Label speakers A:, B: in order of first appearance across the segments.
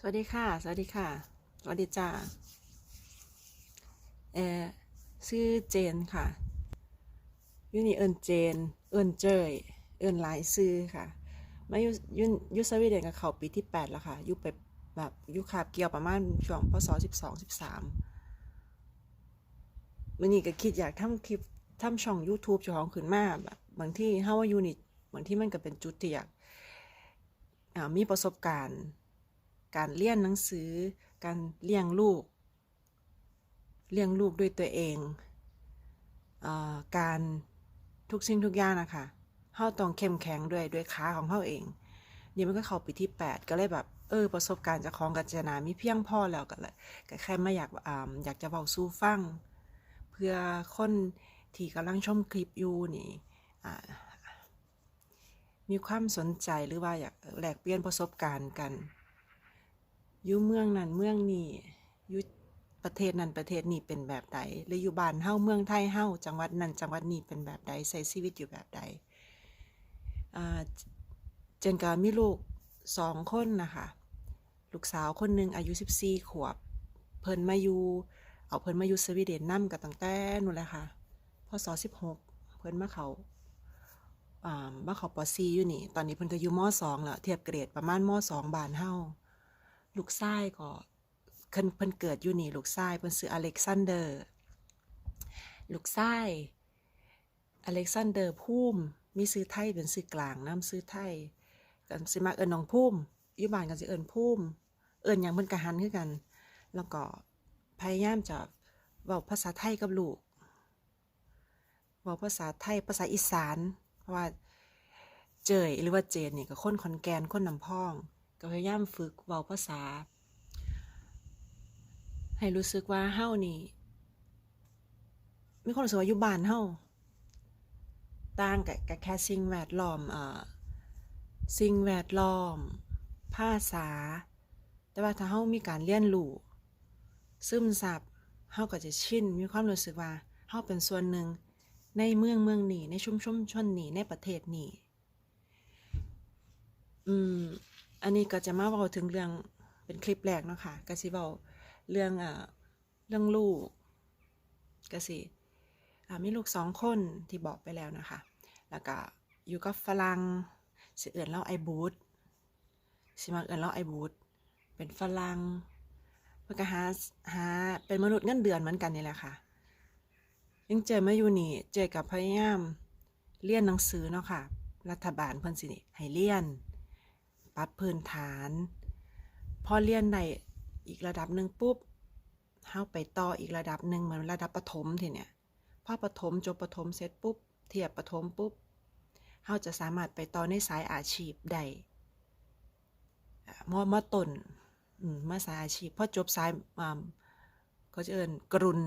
A: สวัสดีค่ะ สวัสดีค่ะ สวัสดีจ้าเออชื่อเจนค่ะยูนี่เอิญเจน เอิญเจยเอิญหลายซื้อค่ะ มาอยู่ยูอยูสวีเดนกับเขาปีที่ 8 แล้วค่ะยู่ไปแบบยู่คาบเกี่ยวประมาณช่วงพศ12 13วันนี้ก็คิดอยากทำคลิปทำช่อง YouTube เจ้าของขึ้นมาแบบบางที่เฮาว่ายูนี่บางที่มันก็เป็นจุดที่อยากมีประสบการณ์ การเรียนหนังสือ การเลี้ยงลูก เลี้ยงลูกด้วยตัวเองเออการทุกสิ่งทุกอย่างนะคะเฮาต้องเข้มแข็งด้วยด้วยขาของเฮาเอง นี่มันก็เข้าปีที่ 8 ก็เลยแบบเออประสบการณ์จากของกัจนามีเพียงพอแล้วก็เลยก็แค่ไม่อยากอ่าอยากจะเบาสู้ฟัง เพื่อคนที่กำลังชมคลิปอยู่นี่อ่ามีความสนใจหรือว่าอยากแลกเปลี่ยนประสบการณ์กัน อยู่เมืองนั้นเมืองนี้อยู่ประเทศนั้นประเทศนี้เป็นแบบใดหรืออยู่บ้านเฮาเมืองไทยเฮาจังหวัดนั้นจังหวัดนี้เป็นแบบใดใช้ชีวิตอยู่แบบใดอ่าเจนกามีลูกสองคนนะคะลูกสาวคนหนึ่งอายุ 14 ขวบ เพิ่นมาอยู่เอาเพิ่นมาอยู่สวีเดนนำกับตั้งแต่นู่นแหละค่ะพศ16 เพิ่นมาเขาอ่ามาเขาป .4 อยู่นี่ ตอนนี้เพิ่นก็อยู่ม .2 แล้วเทียบเกรดประมาณม .2 บ้านเฮา ลูกชายก็เพิ่นเพิ่นเกิดอยู่นี่ลูกชายเพิ่นชื่ออเล็กซานเดอร์ ลูกชายอเล็กซานเดอร์ภูมมีชื่อไทยเป็นชื่อกลางนำชื่อไทย กันสิมักเอิ้นน้องภูมิอยู่บ้านกันสิเอิ้นภูมิเอิ้นหยังเพิ่นก็หันคือกัน แล้วก็พยายามจะเว้าภาษาไทยกับลูกเว้าภาษาไทยภาษาอีสาน เพราะว่าเจยหรือว่าเจนนี่ก็คนขอนแก่นคนนำพ้อง ก็พยายามฝึกเว้าภาษา ให้รู้สึกว่าเฮานี่มีความรู้สึกว่าอยู่บ้านเฮาต่างกับกับแค่สิ่งแวดล้อมเอ่อสิ่งแวดล้อม ภาษา แต่ว่าถ้าเฮามีการเรียนรู้ซึมซับเฮาก็จะชินมีความรู้สึกว่าเฮาเป็นส่วนหนึ่งในเมืองเมืองนี้ในชุมชนชนนี้ในประเทศนี้อืม อันนี้ก็จะมาเว้าถึงเรื่องเป็นคลิปแรกเนาะค่ะก็สิเว้าเรื่องอ่าเรื่องลูกก็สิอ่ามีลูกสองคนที่บอกไปแล้วนะคะ แล้วก็อยู่กับฝรั่งสิเอื่นเล่าไอบูธสิมาเอื่นเล่าไอบูธเป็นฝรั่งเพื่อก็หาหาเป็นมนุษย์เงินเดือนเหมือนกันนี่แหละค่ะ ยังเจอมาอยู่นี่เจอกับพยายามเรียนหนังสือเนาะค่ะ รัฐบาลเพิ่นสิให้เรียน ปรับพื้นฐาน พอเรียนได้อีกระดับหนึ่งปุ๊บเฮาไปต่ออีกระดับหนึ่งเหมือนระดับประถมทีเนี่ยพอประถมจบประถมเสร็จปุ๊บ เทียบประถมปุ๊บเฮาจะสามารถไปต่อในสายอาชีพได้อ่ามอมอต้นอืมมาสายอาชีพพอจบสายอ่าจะเอินกรุน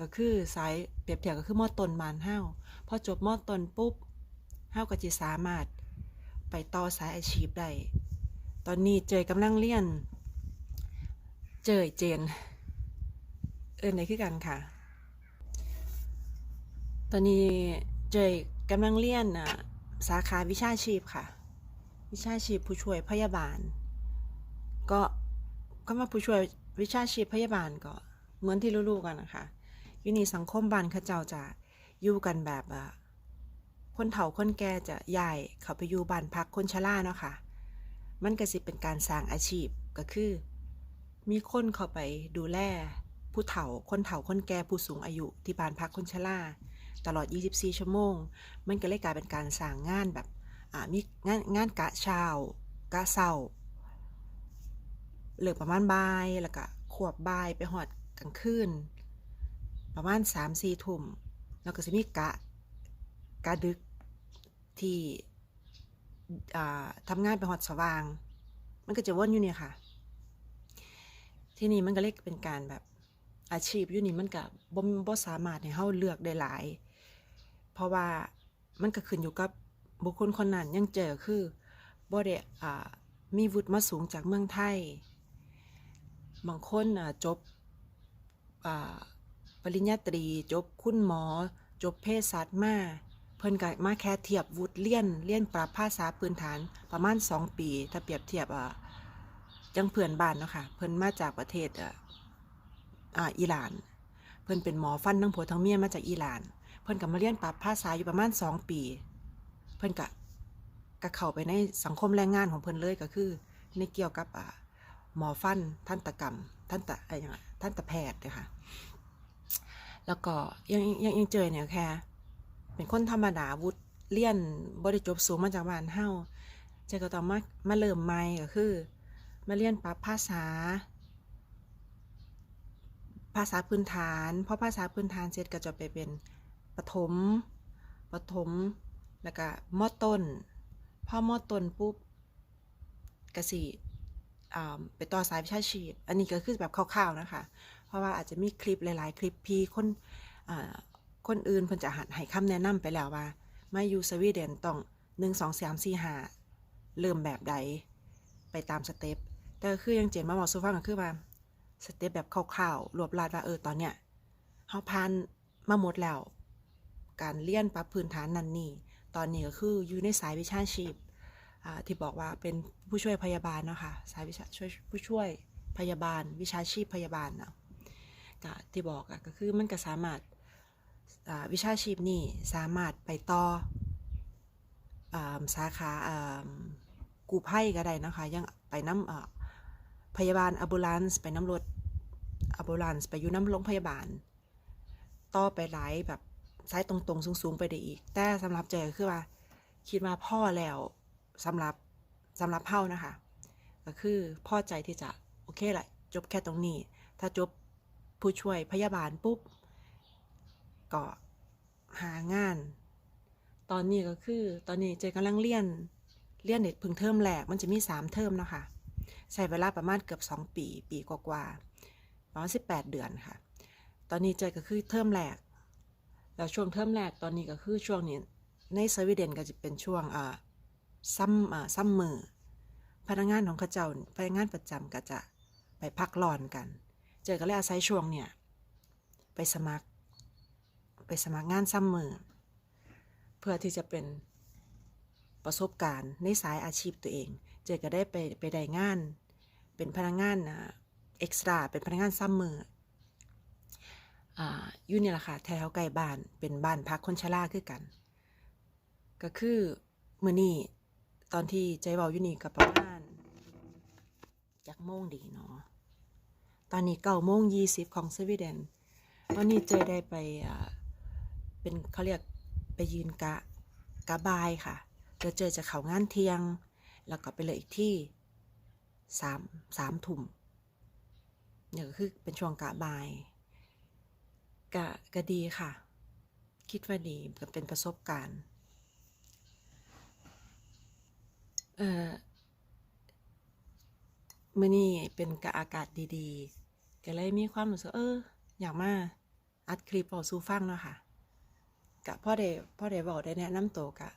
A: ก็คือสายเปรียบเทียบก็คือมอต้นมานเฮาพอจบมอต้นปุ๊บเฮาก็จะสามารถ ไปต่อสายอาชีพได้ตอนนี้เจยกำลังเรียน เจยเจน เอินไหนคือกันค่ะ ตอนนี้เจยกำลังเรียนอะสาขาวิชาชีพค่ะ วิชาชีพผู้ช่วยพยาบาล ก็ก็มาผู้ช่วยวิชาชีพพยาบาลก็เหมือนที่รู้ๆกันนะคะอยูนี่สังคมบ้านเขาเจ้าจะอยู่กันแบบอะ คนเฒ่าคนแก่จะย้ายเขาไปอยู่บ้านพักคนชราเนาะค่ะ มันก็สิเป็นการสร้างอาชีพก็คือ มีคนเข้าไปดูแลผู้เฒ่าคนเฒ่าคนแก่ผู้สูงอายุที่บ้านพักคนชราตลอด 24 ชั่วโมง มันก็เลยกลายเป็นการสร้างงานแบบมีงานงานกะเช้ากะเช้าเลิกประมาณบ่ายแล้วก็ขวบบ่ายไปหอดกลางคืนประมาณ3-4ทุ่มแล้วก็สิมีกะกะดึก ที่ทำงานไปหอดสว่าง มันก็จะวนอยู่เนี่ยค่ะ ที่นี่มันก็เล็กเป็นการแบบอาชีพอยู่นี่มันก็บ่บ่สามารถให้เฮาเลือกได้หลาย เพราะว่ามันก็ขึ้นอยู่กับบุคคลคนนั้นยังเจอคือบ่ได้อ่ามีวุฒิมาสูงจากเมืองไทย บางคนจบปริญญาตรี จบคุณหมอ จบเภสัชมา เพิ่นก็มาแค่เทียบวุฒิเรียนเรียนปรับภาษาพื้นฐานประมาณ 2 ปี ถ้าเปรียบเทียบอะจังเพื่อนบ้านเนาะค่ะเพิ่นมาจากประเทศอ่าอิหร่าน เพิ่นเป็นหมอฟันทั้งผัวทั้งเมียมาจากอิหร่าน เพิ่นก็มาเรียนปรับภาษาอยู่ประมาณ 2 ปี เพิ่นก็ก็เข้าไปในสังคมแรงงานของเพิ่นเลยก็คือ ในเกี่ยวกับอ่าหมอฟันทันตกรรมทันตะอะไรอย่างเงี้ยทันตแพทย์นะคะแล้วก็ยังยังยังเจอเนี่ยแค่ เป็นคนธรรมดาวุฒิเรียนบ่ได้จบสูงมาจากบ้านเฮาเจก็ต้องมามาเริ่มใหม่ก็คือ มาเรียนปรับภาษา ภาษาพื้นฐาน เพราะภาษาพื้นฐานเสร็จก็จะไปเป็นประถมประถมแล้วก็มอต้นพอมอต้นปุ๊บกสิไปต่อสายวิชาชีพ อันนี้ก็คือแบบคร่าวๆนะคะ เพราะว่าอาจจะมีคลิปหลาย ๆ คลิปพี่คนอ คนอื่นเพิ่นจะหันให้คำแนะนำไปแล้วว่า มาอยู่สวีเดนต้องหนึ่งสองสามสี่ห้าเริ่มแบบใด ไปตามสเต็ปแต่คือยังเจนมาบอกซูฟังก็คือว่าสเต็ปแบบคร่าวๆรวบลัดว่าเออตอนเนี้ยเฮาผ่านมาหมดแล้ว การเรียนปรับพื้นฐานนั่นนี่ ตอนนี้ก็คืออยู่ในสายวิชาชีพที่บอกว่าเป็นผู้ช่วยพยาบาลเนาะค่ะสายวิชาช่วยผู้ช่วยพยาบาล วิชาชีพพยาบาลเนาะที่บอกอะก็คือมันก็สามารถ วิชาชีพนี่สามารถไปต่ออสาขากู้ภัยก็ได้นะคะ ยังไปน้ำพยาบาลอับูลานซ์ไปน้ำรถอับูลานซ์ไปอยู่น้ำโรงพยาบาล ต่อไปหลายแบบสายตรงๆ สูงๆ ไปได้อีก แต่สำหรับเจก็คือว่า คิดว่าพ่อแล้วสำหรับสำหรับเฮานะคะ ก็คือพ่อใจที่จะ โอเคแหละจบแค่ตรงนี้ ถ้าจบผู้ช่วยพยาบาลปุ๊บ ก็หางาน ตอนนี้ก็คือตอนนี้เจกำลังเรียนเรียนเด็ดพึ่งเทอมแรกมันจะมีสามเทอมเนาะคะใช้เวลาประมาณเกือบ2ปี ปีกว่าๆประมาณ18เดือนค่ะ ตอนนี้เจอก็คือเทอมแรกแล้วช่วงเทอมแรกตอนนี้ก็คือช่วงนี้ในสวีเดนก็จะเป็นช่วงอ่าซัมอ่าซัมเมอร์พนักงานของเขาเจ้าพนักงานประจำก็จะไปพักร้อนกัน เจอก็เลยอาศัยช่วงเนี่ย ไปสมัคร ไปสมัครงานซัมเมอร์เพื่อที่จะเป็นประสบการณ์ในสายอาชีพตัวเอง เจก็ได้ไปไปได้งาน เป็นพนักงานอ่าเอ็กซ์ตร้าเป็นพนักงานซัมเมอร์อ่าอยู่นี่แหละค่ะแถวใกล้บ้านเป็นบ้านพักคนชราคือกัน ก็คือมื้อนี้ตอนที่ใจเบาอยู่นี่กับประมาณจักโมงดีเนาะตอนนี้เก้าโมงยี่สิบของสวีเดนวันนี้เจได้ไปอ่า เป็นเขาเรียกไปยืนกะกะบายค่ะเจอเจอจะเขางานเที่ยง แล้วก็ไปเลยอีกที่สามสามทุ่มเนี่ยก็คือเป็นช่วงกะบายกะก็ดีค่ะ คิดว่าดีก็เป็นประสบการณ์เอ่อมื่อนี้เป็นกะอากาศดีๆ ก็เลยมีความรู้สึกเออ อยากมาอัดคลิปบอกสู่ฟังเนาะค่ะ กะพ่อได้พ่อได้บอกได้แนะนำตัวกะ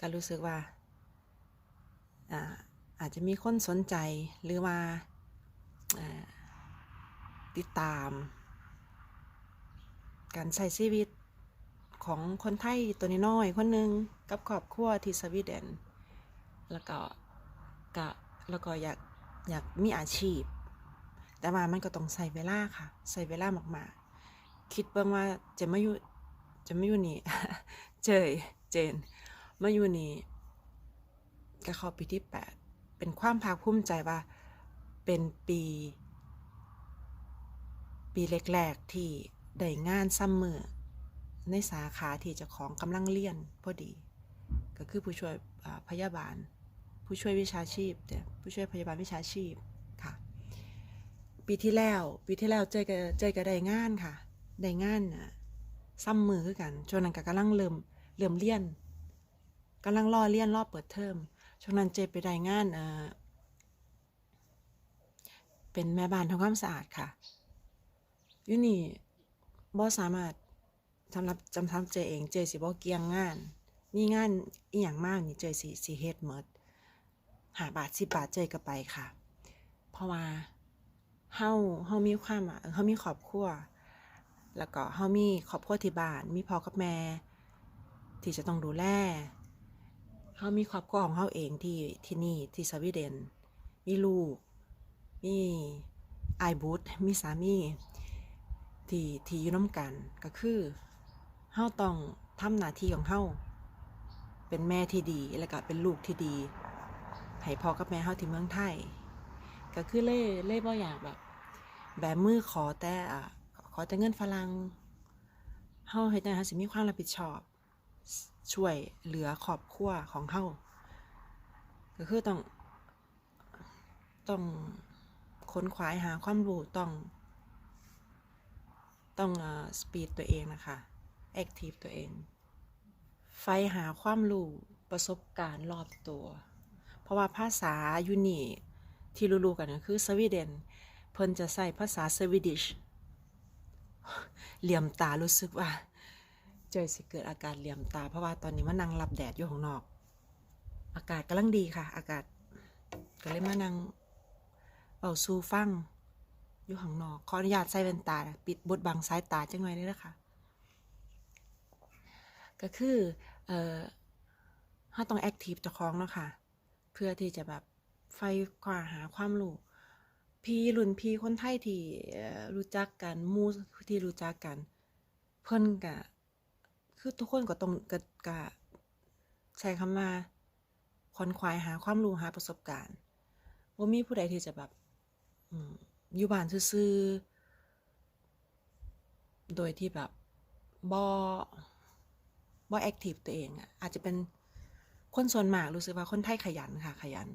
A: ก็รู้สึกว่าอ่าอาจจะมีคนสนใจหรือว่าติดตาม การใช้ชีวิตของคนไทยตัวน้อยคนหนึ่งกับครอบครัวที่สวีเดน แล้วก็กะแล้วก็อยากอยากมีอาชีพ แต่ว่ามันก็ต้องใส่เวลาค่ะ ใส่เวลามากๆ คิดเบิ่งว่าจะไม่อยู่ จะไม่อยู่นี่เจยเจนมาอยู่นี่ก็เข้าปีที่แปดเป็นความภาคภูมิใจว่าเป็นปี ปีแรกๆที่ได้งานซ้ำมือในสาขาที่จะของกำลังเรียนพอดี ก็คือผู้ช่วยพยาบาล ผู้ช่วยวิชาชีพเนี่ยผู้ช่วยพยาบาลวิชาชีพค่ะ ปีที่แล้ว ปีที่แล้วเจกับเจกับได้งานค่ะ ได้งานน่ะ ซ้ำมือคือกันช่วงนั้นก็กำลังเริ่มเริ่มเรียนกำลังรอเรียนรอเปิดเทอมช่วงนั้นเจไปได้งานเอ่อเป็นแม่บ้านทำความสะอาดค่ะยูนี่บอสามารถสำหรับจำทำเจเองเจสิบอเกียงงาน มีงานอีหยังมากนี่เจสิสิเฮ็ดหมดหาบาทสิบบาทเจก็ไปค่ะ เพราะว่าเฮาเฮามีความอะเฮามีครอบครัว แล้วก็เฮามีครอบครัวที่บ้านมีพ่อกับแม่ ที่จะต้องดูแลเฮามีครอบครัวของเฮาเองที่ที่นี่ที่สวีเดน มีลูก มีไอบูธมีสามีที่ที่อยู่น้ำกันก็คือเฮาต้องทำหน้าที่ของเฮาเป็นแม่ที่ดีแล้วก็เป็นลูกที่ดีให้พ่อกับแม่เฮาที่เมืองไทย ก็คือเล่เล่บ่อยากแบบ แบบมือขอแต่อะ อแต่เงินฝรั่งเฮาเฮ็ดจั่งใดเฮาสิมีความรับผิดชอบ ช่วยเหลือครอบครัวของเฮาก็คือต้อง ต้องค้นคว้าหาความรู้ต้อง ต้องเอ่อสปีดตัวเองนะคะแอคทีฟตัวเอง ไฟหาความรู้ประสบการณ์รอบตัว เพราะว่าภาษายูนี่ที่รู้ๆกันก็คือสวีเดน เพิ่นจะใส่ภาษาสวีดิช เหลี่ยมตารู้สึกว่าเจอสิเกิดอาการเหลี่ยมตา เพราะว่าตอนนี้มานั่งรับแดดอยู่ข้างนอก อากาศกำลังดีค่ะ อากาศก็เลยมานั่งเป่าซูฟังอยู่ข้างนอก ขออนุญาตใส่แว่นตา ปิดบดบังสายตาจังหน่อยนี่แหละคะก็คือเอ่อถ้าต้องแอคทีฟเจ้าของเนาะค่ะ เพื่อที่จะแบบไฟคว้าหาความรู้ พี่รุ่นพี่คนไทยที่รู้จักกันมูที่รู้จักกัน เพิ่นก็คือทุกคนก็ต้องก็ก็ใช้คำว่าคอนควายหาความรู้หาประสบการณ์ว่ามีผู้ใดที่จะแบบอยู่บ้านซื่อโดยที่แบบบ่บ่แอคทีฟตัวเองอะอาจจะเป็นคนส่วนมากรู้สึกว่าคนไทยขยันค่ะ ขยัน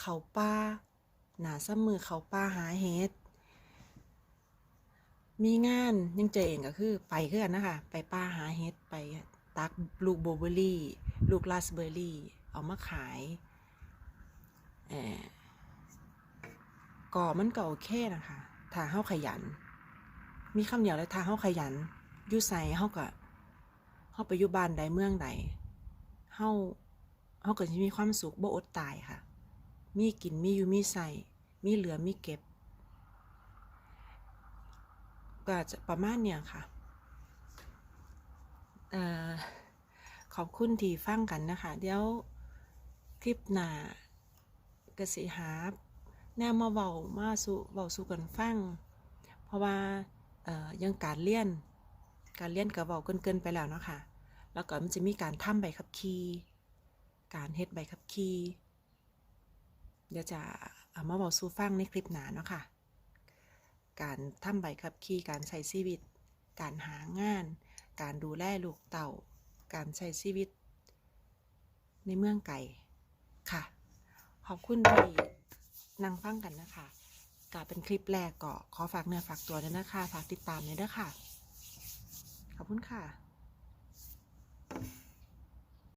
A: เขาป้า หนาซ้ำมือเขาป้าหาเฮ็ดมีงานยังเจอเองก็คือไปคือนนะคะ ไปป้าหาเฮ็ดไปตักลูกโบเบอรี่ ลูกราสเบอร์รี่ เอามาขายเอก่อมันก็โอเคนะคะ ถ้าเฮาขยัน มีคำเดียวเลยถ้าเฮาขยันยู่ไสเฮาก็เฮาไปอยู่บ้านใดเมืองใดเฮาเฮาก็สิมีความสุขบ่อดตายค่ะ มีกินมีอยู่มีใส่มีเหลือมีเก็บก็จะประมาณเนี่ยค่ะออขอบคุณที่ฟังกันนะคะ เดี๋ยวคลิปหน้ากสิหาแนวมาเว้ามาสู่เว้าสู่กันฟัง เพราะว่ายังการเรียน การเรียนก็เว้าเกินๆไปแล้วเนาะค่ะ แล้วก็มันจะมีการทำใบขับขี่การเฮ็ดใบขับขี่ เดี๋ยวจะเอามาบอกสู่ฟังในคลิปหนาเนาะค่ะ การทำใบขับขี่การใช้ชีวิต การหางาน การดูแลลูกเต่า การใช้ชีวิต ในเมืองไก่ค่ะ ขอบคุณที่นั่งฟังกันนะคะกาเป็นคลิปแรกก็ขอฝากเนื้อฝากตัวด้วยนะคะฝากติดตามเลยด้วยค่ะ ขอบคุณค่ะ